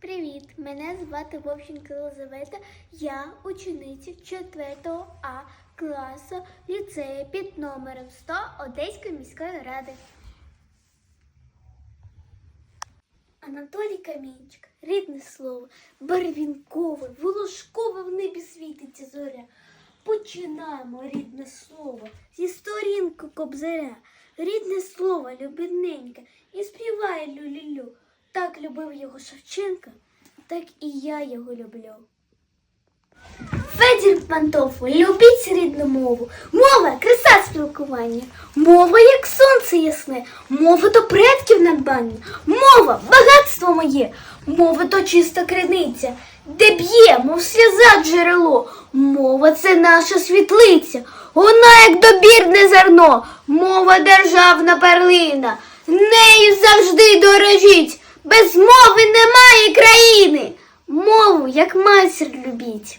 Привіт! Мене звати Вовченко Єлизавета. Я учениця 4 А класу ліцею під номером 100 Одеської міської ради. Анатолій Камінчик, рідне слово, барвінкове, волошкове в небі світиться зоря. Починаємо рідне слово зі сторінку кобзаря. Рідне слово, любідненьке, і співає люлю. Так любив його Шевченка, так і я його люблю. Федір Пантофу, любіть рідну мову. Мова краса спілкування. Мова як сонце ясне, мова то предків надбання. Мова багатство моє, мова то чиста криниця, де б'є, мов сльоза джерело. Мова це наша світлиця, вона як добірне зерно, мова державна перлина. Нею завжди дорожіть, без мови немає країни. Мову як матір любіть.